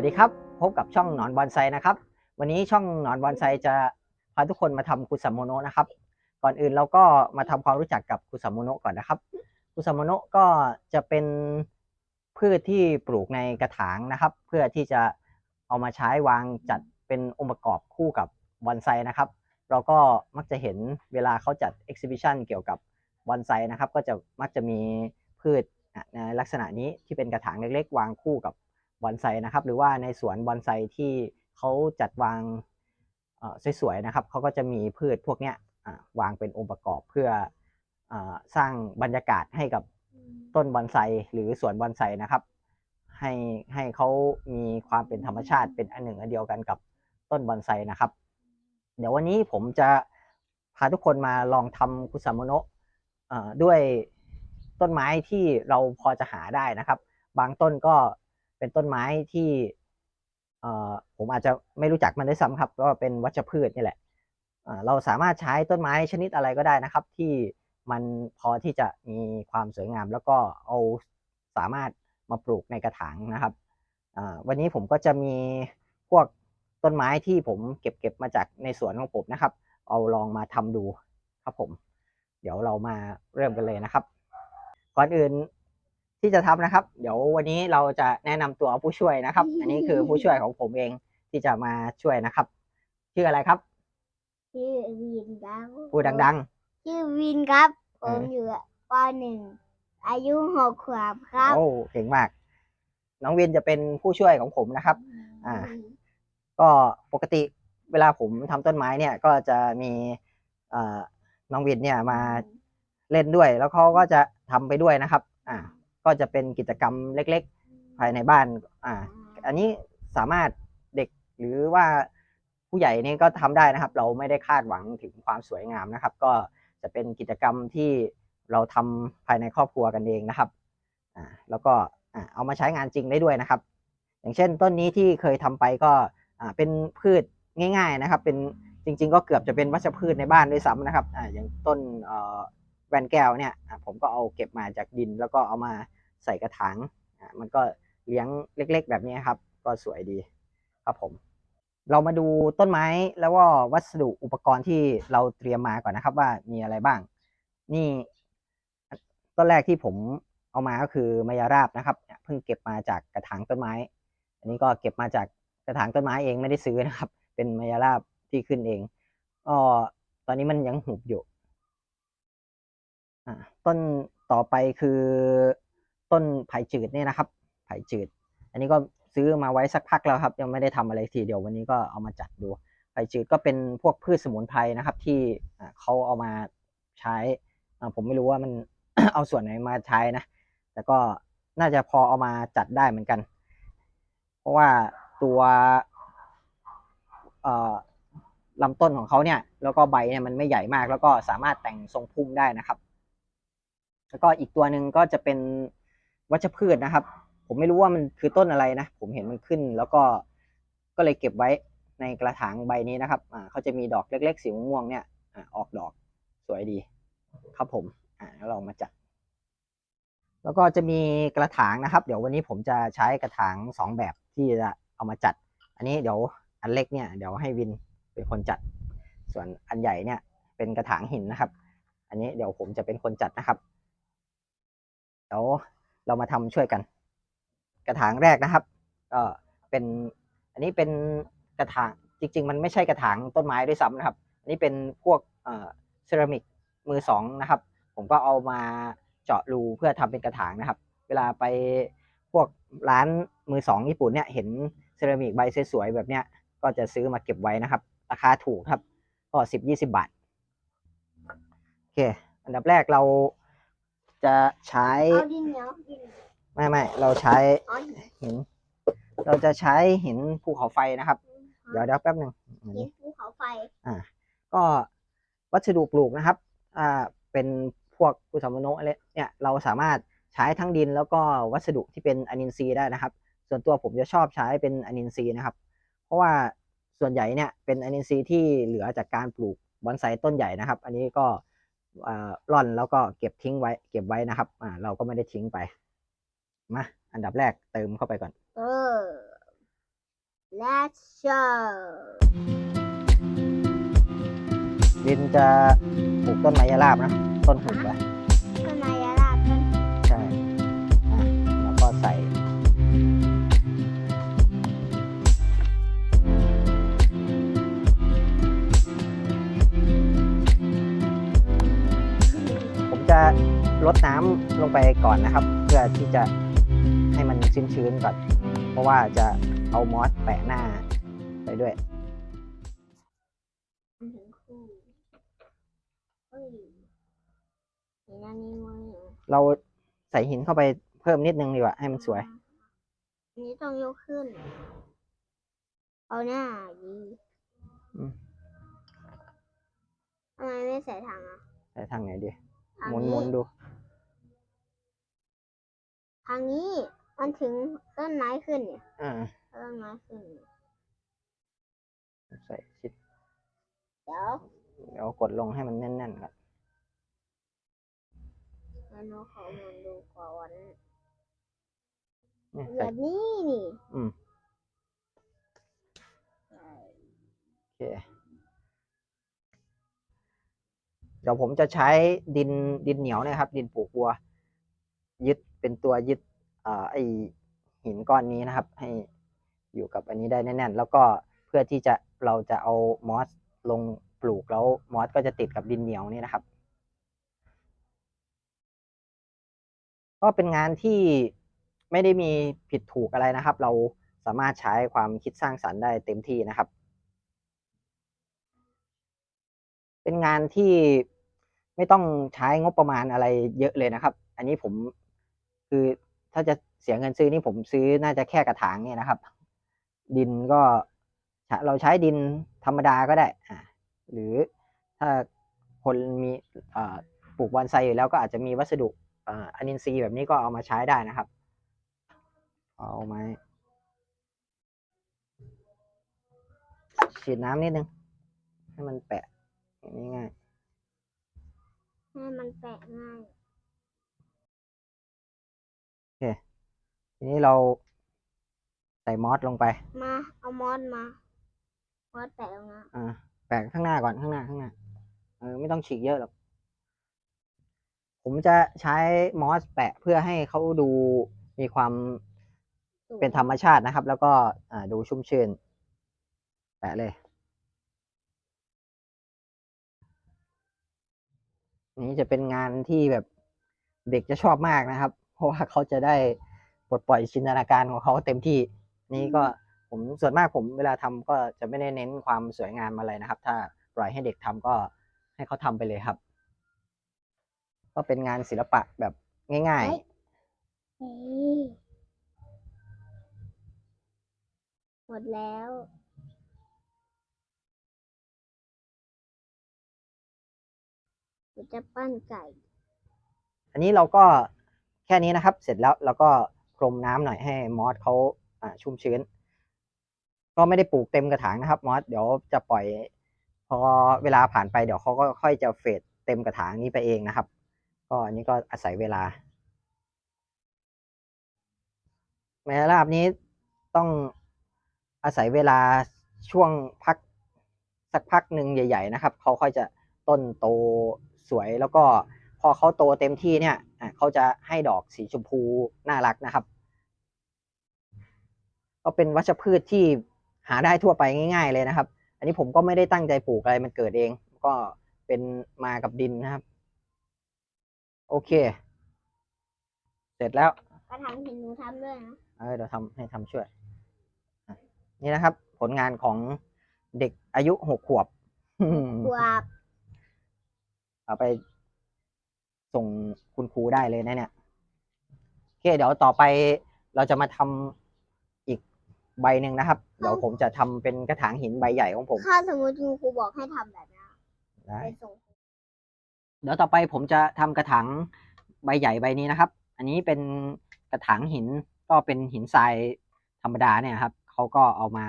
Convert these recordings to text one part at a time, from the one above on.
วัสดีครับ พบกับช่องหนอนบอนไซนะครับ วันนี้ช่องหนอนบอนไซจะพาทุกคนมาทำคุซัมโมโนนะครับ ก่อนอื่นเราก็มาทำความรู้จักกับคุซัมโมโนก่อนนะครับคุซัมโมโนก็จะเป็นพืชที่ปลูกในกระถางนะครับ เพื่อที่จะเอามาใช้วางจัดเป็นองค์ประกอบคู่กับบอนไซนะครับ เราก็มักจะเห็นเวลาเขาจัดเอ็กซิบิชันเกี่ยวกับบอนไซนะครับ ก็จะมักจะมีพืชในลักษณะนี้ที่เป็นกระถางเล็กๆ วางคู่กับ บอนไซนะครับ หรือว่าในสวนบอนไซที่เขาจัดวางสวยๆนะครับเขาก็จะมีพืชพวกเนี้ยวางเป็นองค์ประกอบเพื่ออสร้างบรรยากาศให้กับต้นบอนไซหรือสวนบอนไซนะครับ ให้ให้เขามีความเป็นธรรมชาติเป็นอันหนึ่งอันเดียวกันกับต้นบอนไซนะครับ เดี๋ยววันนี้ผมจะพาทุกคนมาลองทำคุซามโนะด้วยต้นไม้ที่เราพอจะหาได้นะครับ บางต้นก็ เป็นต้นไม้ที่เอ่อผมอาจจะไม่รู้จักมันด้วยซ้ำครับก็เป็นวัชพืชนี่แหละเราสามารถใช้ต้นไม้ชนิดอะไรก็ได้นะครับ ที่มันพอที่จะมีความสวยงาม แล้วก็เอาสามารถมาปลูกในกระถางนะครับวันนี้ผมก็จะมีพวกต้นไม้ที่ผมเก็บเก็บมาจากในสวนของผมนะครับ เอาลองมาทำดูครับผม เดี๋ยวเรามาเริ่มกันเลยนะครับ ก่อนอื่น ที่จะทำนะครับ เดี๋ยววันนี้เราจะแนะนำตัวผู้ช่วยนะครับ อันนี้คือผู้ช่วยของผมเองที่จะมาช่วยนะครับ ชื่ออะไรครับ ชื่อวินครับพูดดังชื่อวินครับเอผอมอยู่ปหนึ่งอายุหกขวบครัๆบโอ้เก่งมาก น้องวินจะเป็นผู้ช่วยของผมนะครับ อ่า ก็ปกติเวลาผมทำต้นไม้เนี่ยก็จะมีเอ่อน้องวินเนี่ยมาเล่นด้วย แล้วเขาก็จะทำไปด้วยนะครับ อ่า ก็จะเป็นกิจกรรมเล็ก ๆ ภายในบ้านอ่าอันนี้สามารถเด็กหรือว่าผู้ใหญ่นี่ก็ทำได้นะครับ เราไม่ได้คาดหวังถึงความสวยงามนะครับ ก็จะเป็นกิจกรรมที่เราทำภายในครอบครัวกันเองนะครับอ่าแล้วก็อ่าเอามาใช้งานจริงได้ด้วยนะครับ อย่างเช่นต้นนี้ที่เคยทำไปก็อ่าเป็นพืชง่าย ๆนะครับ เป็นจริง ๆ ก็เกือบจะเป็นวัชพืชในบ้านด้วยซ้ำนะครับอ่าอย่างต้นเอ่อ แวนแก้วเนี่ยผมก็เอาเก็บมาจากดิน แล้วก็เอามาใส่กระถางมันก็เลี้ยงเล็ก ๆ แบบนี้ครับ ก็สวยดีครับผม เรามาดูต้นไม้แล้วก็วัสดุอุปกรณ์ที่เราเตรียมมาก่อนนะครับ ว่ามีอะไรบ้าง นี่ต้นแรกที่ผมเอามาก็คือมายาราบนะครับเพิ่งเก็บมาจากกระถางต้นไม้ อันนี้ก็เก็บมาจากกระถางต้นไม้เองไม่ได้ซื้อนะครับ เป็นมายาราบที่ขึ้นเองก็ตอนนี้มันยังหุบอยู่ ต้นต่อไปคือต้นไผ่จืดเนี่ยนะครับ ไผ่จืด อันนี้ก็ซื้อมาไว้สักพักแล้วครับ ยังไม่ได้ทำอะไรทีเดียววันนี้ก็เอามาจัดดู ไผ่จืดก็เป็นพวกพืชสมุนไพรนะครับ ที่เขาเอามาใช้ ผมไม่รู้ว่ามันเอาส่วนไหนมาใช้นะ แต่ก็น่าจะพอเอามาจัดได้เหมือนกัน เพราะว่าตัวลำต้นของเขาเนี่ย แล้วก็ใบเนี่ยมันไม่ใหญ่มาก แล้วก็สามารถแต่งทรงพุ่มได้นะครับ แล้วก็อีกตัวหนึ่งก็จะเป็นวัชพืชนะครับ ผมไม่รู้ว่ามันคือต้นอะไรนะ ผมเห็นมันขึ้น แล้วก็ก็เลยเก็บไว้ในกระถางใบนี้นะครับอ่าเขาจะมีดอกเล็ก ๆ สีม่วงเนี่ยอ่าออกดอกสวยดี ครับผมอ่าล้วเรามาจัด แล้วก็จะมีกระถางนะครับ เดี๋ยววันนี้ผมจะใช้กระถางสองแบบที่จะเอามาจัด อันนี้เดี๋ยวอันเล็กเนี่ยเดี๋ยวให้วินเป็นคนจัด ส่วนอันใหญ่เนี่ยเป็นกระถางหินนะครับ อันนี้เดี๋ยวผมจะเป็นคนจัดนะครับ เดี๋ยวเรามาทำช่วยกัน กระถางแรกนะครับก็เป็นอันนี้เป็นกระถางจริง ๆ มันไม่ใช่กระถางต้นไม้ด้วยซ้ำนะครับ อันนี้เป็นพวกเซรามิกมือสองนะครับ ผมก็เอามาเจาะรูเพื่อทำเป็นกระถางนะครับ เวลาไปพวกร้านมือสองญี่ปุ่นเนี่ยเห็นเซรามิกใบสวยๆแบบเนี้ยก็จะซื้อมาเก็บไว้นะครับ ราคาถูกครับ ก็สิบยี่สิบบาท โอเค อันดับแรกเรา จะใช้เอาดินเหนียวดินไม่ไม่เราใช้อ๋อหิน เราจะใช้หินภูเขาไฟนะครับ เดี๋ยวเดี๋ยวแป๊บหนึ่งอันหินี้นภูเขาไฟอ่า ก็วัสดุปลูกนะครับ อ่าเป็นพวกกุสามโนะอะไรเนี่ยเราสามารถใช้ทั้งดินแล้วก็วัสดุที่เป็นอนินทรีย์ได้นะครับ ส่วนตัวผมจะชอบใช้เป็นอนินทรีย์นะครับ เพราะว่าส่วนใหญ่เนี่ยเป็นอนินทรีย์ที่เหลือจากการปลูกบอนไซต้นใหญ่นะครับ อันนี้ก็อ่า ร่อนแล้วก็เก็บทิ้งไว้ เก็บไว้นะครับ อ่า เราก็ไม่ได้ทิ้งไป มาอันดับแรกเติมเข้าไปก่อน เออ let's show ดินจะปลูกต้นไม้ยาลาบนะ ต้นหุ่นไปต้นไม้ยาลาต้นใช่อะแล้วก็ใส่ จะลดน้ำลงไปก่อนนะครับ เพื่อที่จะให้มันชื้นๆก่อน เพราะว่าจะเอามอสแปะหน้าไปด้วยเราใส่หินเข้าไปเพิ่มนิดนึงดีกว่าให้มันสวย อันนี้ต้องยกขึ้น เอาหน้าดีอืมทำไมไม่ใส่ถังอะ ใส่ทางไหนดี หมุนหนี้มุนดู ทางนี้มันถึงต้นไม้ขึ้นเนี่ยอ่า ต้นไม้ขึ้นเนี่ยใส่ชิดเดี๋ยวเดี๋ยวกดลงให้มันแน่นๆก่อนงั้นเราขอหมุนดูก่อนเนี่ยแบใส่บนี้นี่อืมโอเค เดี๋ยวผมจะใช้ดินดินเหนียวนะครับ ดินปลูกบัว ยึดเป็นตัวยึดอไอหินก้อนนี้นะครับ ให้อยู่กับอันนี้ได้แน่นๆแล้วก็เพื่อที่จะเราจะเอามอสลงปลูกแล้วมอสก็จะติดกับดินเหนียวนี่นะครับ ก็เป็นงานที่ไม่ได้มีผิดถูกอะไรนะครับ เราสามารถใช้ความคิดสร้างสรรค์ได้เต็มที่นะครับ เป็นงานที่ไม่ต้องใช้งบประมาณอะไรเยอะเลยนะครับ อันนี้ผมคือถ้าจะเสียเงินซื้อนี่ผมซื้อน่าจะแค่กระถางเนี่ยนะครับ ดินก็เราใช้ดินธรรมดาก็ได้อ่าหรือถ้าคนมีปลูกบอนไซอยู่แล้วก็อาจจะมีวัสดุอ่าอนินทรีย์แบบนี้ก็เอามาใช้ได้นะครับ เอาไม้ฉีดน้ำนิดนึง ให้มันแปะ อย่างนี้ง่ายให้มันแปะง่ายทีนี้เราใส่มอสลงไป มา เอามอสมา มอสแปะตรงนั้นอ่า แปะข้างหน้าก่อนข้างหน้าข้างหน้า เออ ไม่ต้องฉีกเยอะหรอก ผมจะใช้มอสแปะเพื่อให้เขาดูมีความสวยเป็นธรรมชาตินะครับ แล้วก็อ่าดูชุ่มชื่น แปะเลย นี้จะเป็นงานที่แบบเด็กจะชอบมากนะครับ เพราะว่าเขาจะได้ปลดปล่อยจินตนาการของเขาเต็มที่ นี่ก็ผมส่วนมากผมเวลาทำก็จะไม่ได้เน้นความสวยงามอะไรนะครับ ถ้าปล่อยให้เด็กทำก็ให้เขาทำไปเลยครับ ก็เป็นงานศิลปะแบบง่ายเฮ้ยหมดแล้ว จะปั้นไก่ อันนี้เราก็แค่นี้นะครับ เสร็จแล้วเราก็พรมน้ำหน่อยให้มอสเขาอ่าชุ่มชื้น ก็ไม่ได้ปลูกเต็มกระถางนะครับ มอสเดี๋ยวจะปล่อย พอเวลาผ่านไปเดี๋ยวเขาก็ค่อยจะเฟดเต็มกระถางนี้ไปเองนะครับ ก็อันนี้ก็อาศัยเวลาแมลาบนี้ต้องอาศัยเวลาช่วงพักสักพักหนึ่งใหญ่ ๆ นะครับ เขาค่อยจะต้นโต สวย แล้วก็พอเขาโตเต็มที่เนี่ยอะเขาจะให้ดอกสีชมพูน่ารักนะครับ ก็เป็นวัชพืชที่หาได้ทั่วไปง่าย ๆ เลยนะครับ อันนี้ผมก็ไม่ได้ตั้งใจปลูกอะไรมันเกิดเอง ก็เป็นมากับดินนะครับ โอเค เสร็จแล้วกระถางเห็นหนูทำด้วยนะเออเดี๋ยวทำให้ทำช่วยอะนี่นะครับ ผลงานของเด็กอายุหกขวบกวาบ เอาไปส่งคุณครูได้เลยนะเนี่ยโอเคเดี๋ยวต่อไปเราจะมาทำอีกใบหนึ่งนะครับ เดี๋ยวผมจะทำเป็นกระถางหินใบใหญ่ของผมถ้าสมมติคุณครูบอกให้ทำแบบนี้ได้ไปส่งเดี๋ยวต่อไปผมจะทำกระถางใบใหญ่ใบนี้นะครับ อันนี้เป็นกระถางหินก็เป็นหินทรายธรรมดาเนี่ยครับเขาก็เอามา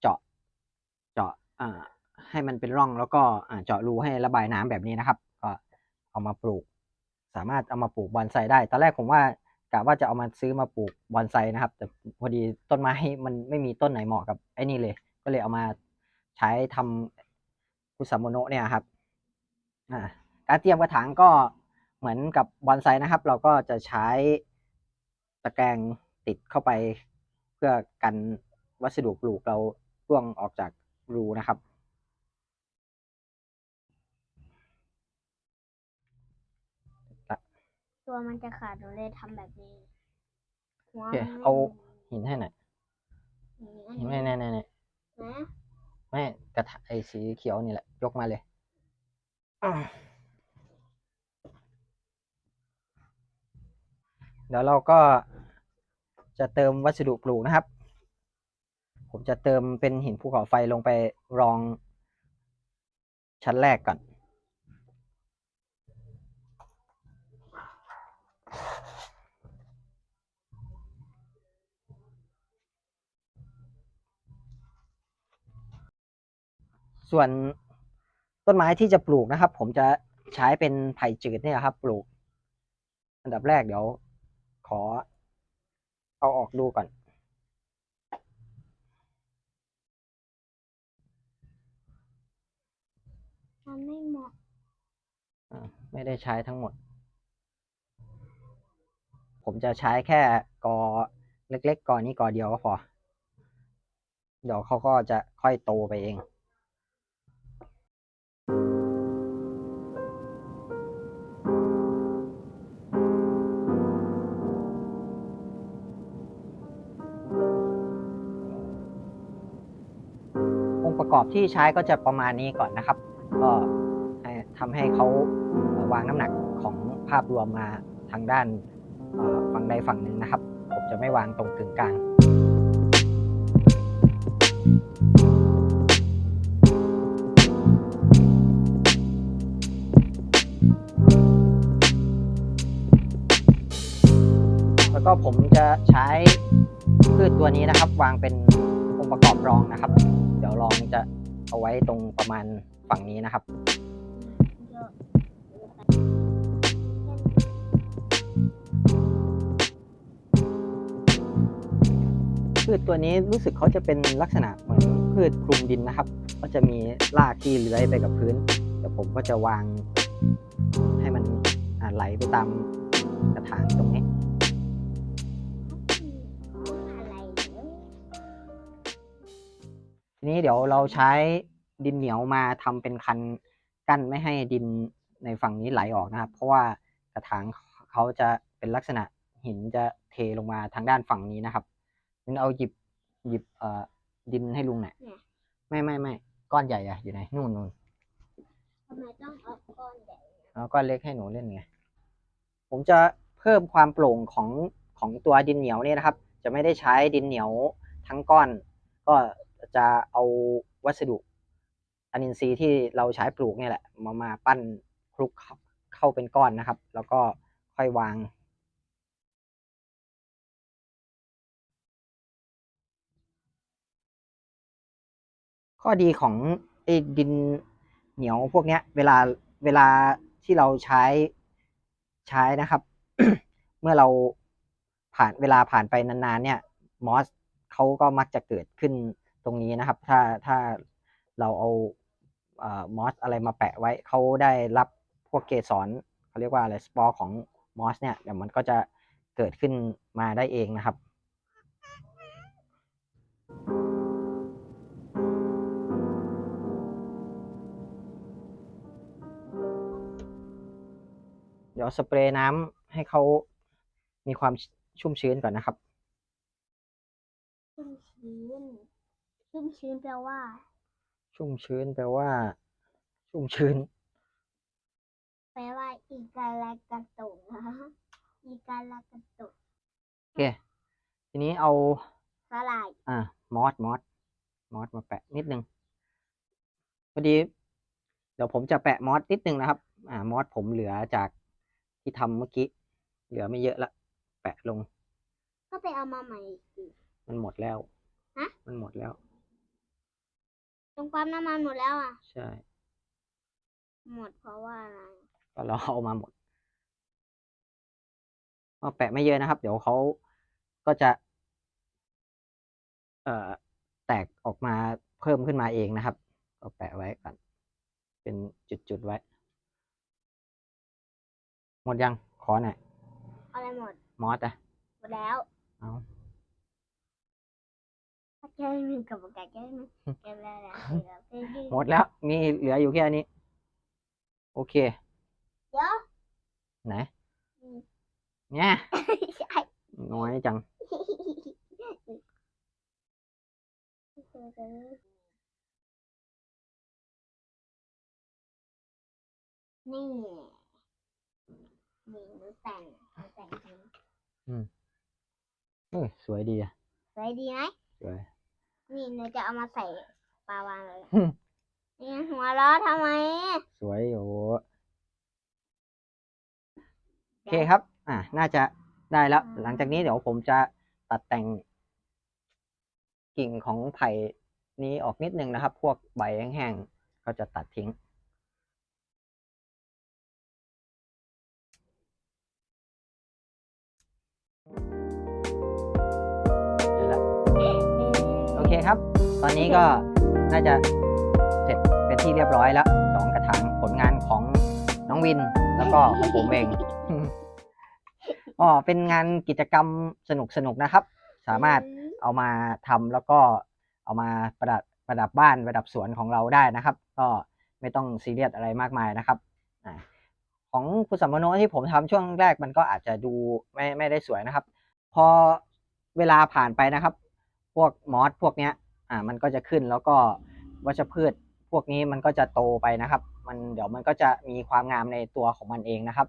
เจาะเจาะอ่าให้มันเป็นร่องแล้วก็อ่าเจาะรูให้ระบายน้ำแบบนี้นะครับก็ เอามาปลูก สามารถเอามาปลูกบอนไซได้ ตอนแรกผมว่ากะว่าจะเอามาซื้อมาปลูกบอนไซนะครับ แต่พอดีต้นไม้มันไม่มีต้นไหนเหมาะกับไอ้นี่เลย ก็เลยเอามาใช้ทำคุซาโมโนเนี่ยครับการเตรียมกระถางก็เหมือนกับบอนไซนะครับ เราก็จะใช้ตะแกรงติดเข้าไป เพื่อกันวัสดุปลูกเราร่วงออกจากรูนะครับ ตัวมัน จะขาดหนูเลยทำแบบนี้หัวโอเคมันไม่เอาหินให้หน่อยมีอันไม่นี้ไม่ไม่ไม่นะไม่กระถางไอ้สีเขียวนี่แหละ ยกมาเลยอ่าเดี๋ยวเราก็จะเติมวัสดุปลูกนะครับ ผมจะเติมเป็นหินภูเขาไฟลงไปรองชั้นแรกก่อน ส่วนต้นไม้ที่จะปลูกนะครับ ผมจะใช้เป็นไผ่จืดเนี่ยครับ ปลูก อันดับแรกเดี๋ยว ขอ เอาออกดูก่อน มันไม่เหมาะอ่าไม่ได้ใช้ทั้งหมด ผมจะใช้แค่กอเล็กๆกอนี้กอเดียวก็พอ เดี๋ยวเขาก็จะค่อยโตไปเอง องค์ประกอบที่ใช้ก็จะประมาณนี้ก่อนนะครับ ก็ทำให้เขาวางน้ำหนักของภาพรวมมาทางด้านฝั่งใดฝั่งหนึ่งนะครับ ผมจะไม่วางตรงกึ่งกลางแล้วก็ผมจะใช้พืชตัวนี้นะครับ วางเป็นองค์ประกอบรองนะครับ เดี๋ยวรองจะเอาไว้ตรงประมาณฝั่งนี้นะครับพืชตัวนี้รู้สึกเขาจะเป็นลักษณะเหมือนพืชคลุมดินนะครับ ก็จะมีรากที่เลื้อยไปกับพื้นเดี๋ยวผมก็จะวางให้มันไหลไปตามกระถางตรงนี้ ทีนี้เดี๋ยวเราใช้ดินเหนียวมาทำเป็นคันกั้นไม่ให้ดินในฝั่งนี้ไหลออกนะครับ เพราะว่ากระถางเขาจะเป็นลักษณะหินจะเทลงมาทางด้านฝั่งนี้นะครับงั้นเอาหยิบหยิบเอ่อดินให้ลุงหน่อยเนี่ยไม่ไม่ไม่ก้อนใหญ่อะอยู่ไหนนู่นนู่นทำไมต้องเอาก้อนใหญ่เอาก้อนเล็กให้หนูเล่นไงผมจะเพิ่มความโปร่งของของตัวดินเหนียวเนี่ยนะครับ จะไม่ได้ใช้ดินเหนียวทั้งก้อน ก็ จะเอาวัสดุอนินทรีย์ที่เราใช้ปลูกเนี่ยแหละ มามาปั้นคลุกเข้าเป็นก้อนนะครับ แล้วก็ค่อยวาง ข้อดีของไอ้ดินเหนียวพวกเนี้ย เวลาเวลาที่เราใช้ใช้นะครับ เมื่อเราผ่านเวลาผ่านไปนานๆ เนี่ยมอสเขาก็มักจะเกิดขึ้น รงนี้นะครับ ถ้าถ้าเราเอามอสอะไรมาแปะไว้เขาได้รับพวกเกสรเขาเรียกว่าอะไรสปอร์ของมอสเนี่ยเดี๋ยวมันก็จะเกิดขึ้นมาได้เองนะครับเดี๋ยวสเปรย์น้ำให้เขามีความชุ่มชื้นก่อนนะครับ ชุ่มชื้น ชุ่มชื้นแปลว่า ชุ่มชื้นแปลว่า ชุ่มชื้น แปลว่า อีกาลากระตุกนะอีกาลากระตุกโอเค ทีนี้เอาสลายอ่ามอสมอสมอสมาแปะนิดนึงพอดี เดี๋ยวผมจะแปะมอสนิดนึงนะครับ อ่ามอสผมเหลือจากที่ทำเมื่อกี้ เหลือไม่เยอะละ แปะลง ก็ไปเอามาใหม่อีก มันหมดแล้ว ฮะ มันหมดแล้ว ตรงปั๊มน้ำมันหมดแล้วอะ ใช่ หมดเพราะว่าอะไรก็เราเอามาหมดก็แปะไม่เยอะนะครับ เดี๋ยวเขาก็จะ เอ่อ แตกออกมาเพิ่มขึ้นมาเองนะครับ ก็แปะไว้ก่อน เป็นจุดๆไว้ หมดยัง ขอหน่อย อะไรหมด มอสอะหมดแล้ว แก้หนึ่งกับแก้แก้หนึ่งแก้แล้วนะหมดแล้ว มีเหลืออยู่แค่นี้ โอเคเดี๋ยวไหนอืมเนี่ยใช่น้อยจังนี่นี่หนูแต่งหนูแต่งเองเออสวยดีอะสวยดีไหมสวย นี่หนูจะเอามาใส่ปลาวานเลยอืมนี่หัวเราะทำไม สวยโอ้โหโอเคครับ อ่าน่าจะได้แล้ว หลังจากนี้เดี๋ยวผมจะตัดแต่งกิ่งของไผ่นี้ออกนิดนึงนะครับ พวกใบแห้งๆก็จะตัดทิ้ง ครับ ตอนนี้ก็น่าจะเสร็จเป็นที่เรียบร้อยแล้วสองกระถางผลงานของน้องวินแล้วก็ของผมเองอ๋อเป็นงานกิจกรรมสนุกสนุกๆนะครับ สามารถเอามาทำแล้วก็เอามาประดับประดับบ้านประดับสวนของเราได้นะครับ ก็ไม่ต้องซีเรียสอะไรมากมายนะครับของคุณสัมมโนที่ผมทำช่วงแรกมันก็อาจจะดูไม่ไม่ได้สวยนะครับ พอเวลาผ่านไปนะครับ วกมอสพวกเนี้ย อ่า มันก็จะขึ้นแล้วก็วัชพืชพวกนี้มันก็จะโตไปนะครับ มันเดี๋ยวมันก็จะมีความงามในตัวของมันเองนะครับ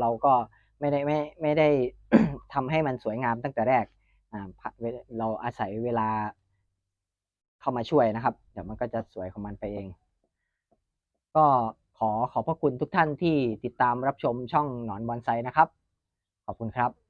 เราก็ไม่ได้ไม่ไม่ได้ทำให้มันสวยงามตั้งแต่แรก อ่าเวเราอาศัยเวลาเข้ามาช่วยนะครับ เดี๋ยวมันก็จะสวยของมันไปเอง ก็ขอขอบพระคุณทุกท่านที่ติดตามรับชมช่องหนอนบอนไซนะครับ ขอบคุณครับ